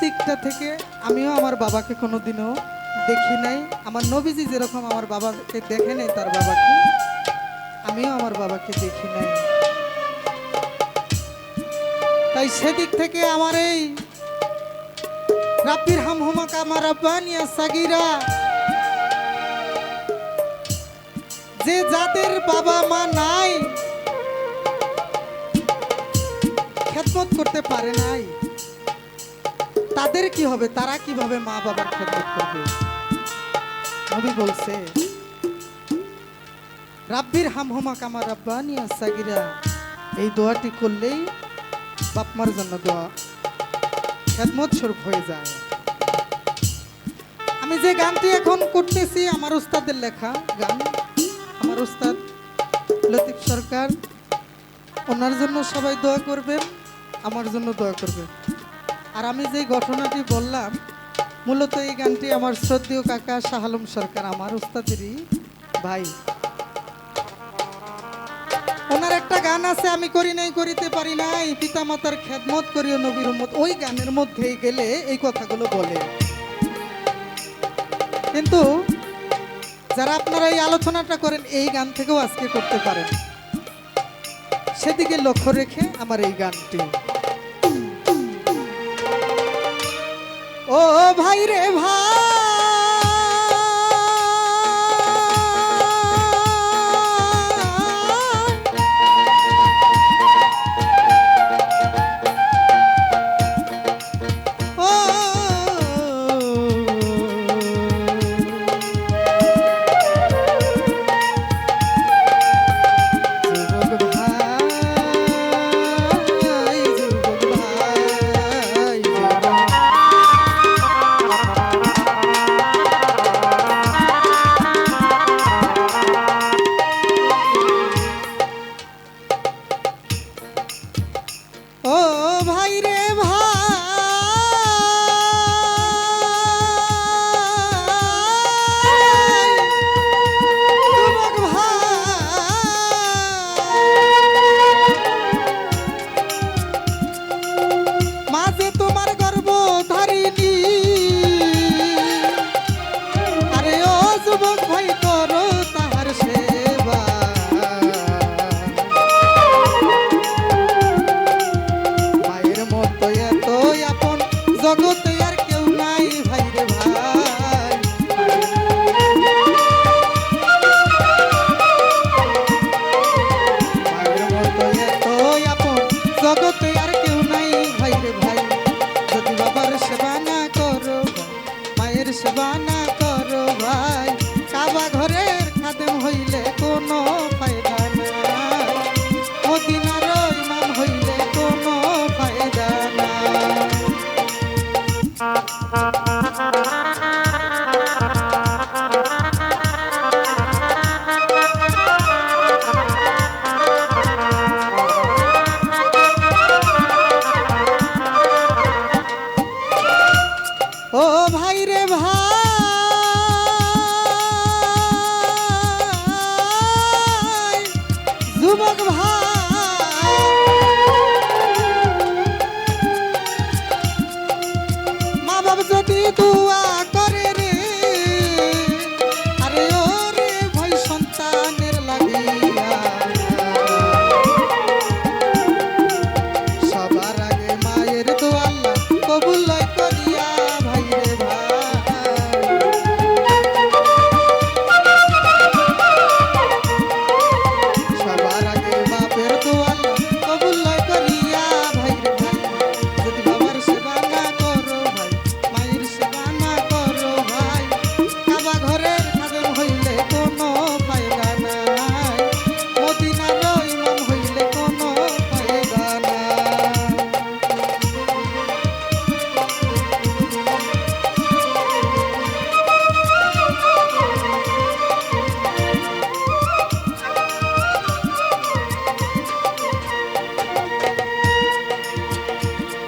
দিকটা থেকে আমিও আমার বাবাকে কোনোদিনও দেখি নাই। আমার নবীজি যেরকম আমার বাবাকে দেখে নাই, তার বাবাকে আমিও আমার বাবাকে দেখি নাই। তাই সেদিক থেকে আমার এই রাব্বির হাম হুমাক আমার আব্বানিয়া সাগিরা, যে যাদের বাবা মা নাই, খেদমত করতে পারে নাই। তাদের কি হবে? তারা কীভাবে মা বাবার খেদমত করবে? নবী বলছে, রাব্বির হামহুমা কামা রাব্বানি আসাগিরা এই দোয়াটি করলেই বাপমার জন্য দোয়া খেদমত স্বরূপ হয়ে যায়। আমি যে গানটি এখন করতেছি, আমার উস্তাদের লেখা গান, আমার উস্তাদ লতিফ সরকার, ওনার জন্য সবাই দোয়া করবেন, আমার জন্য দোয়া করবেন। আর আমি যে ঘটনাটি বললাম, মূলত এই গানটি আমার শ্রদ্ধেয় কাকা শাহ আলম সরকার, আমার উস্তাদেরই ভাই। ওনার একটা গান আছে, আমি করি নাই, করিতে পারি নাই পিতা মাতার খেদমত করিও নবীর উম্মত। ওই গানের মধ্যে গেলে এই কথাগুলো বলে। কিন্তু যারা আপনারা এই আলোচনাটা করেন, এই গান থেকেও আজকে করতে পারেন। সেদিকে লক্ষ্য রেখে আমার এই গানটি। ও ভাই রে ভাই রে ভাই।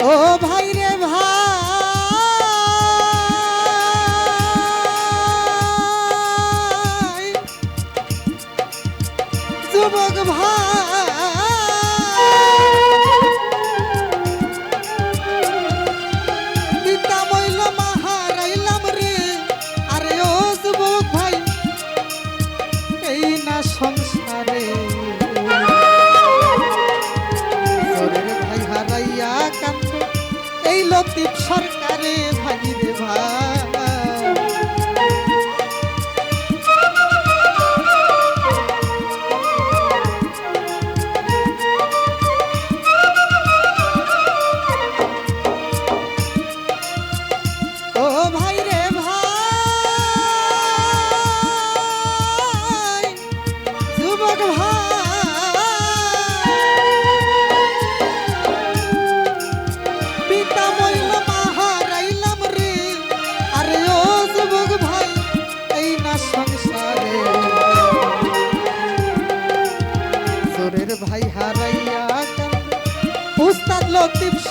ও ভাই। রে ভাই। যুবক ভাই দিতা মইল মাহারাইলাম রে। আরে ও যুবক ভাই, এই না সংসারে লতিফ সরকারে ভাই।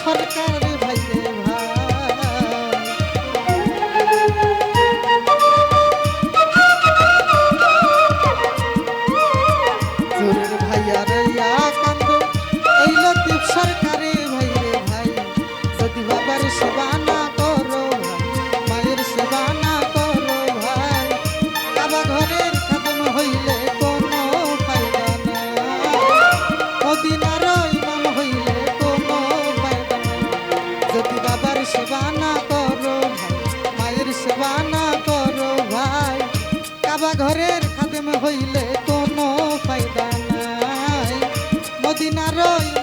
সরকার মদিনার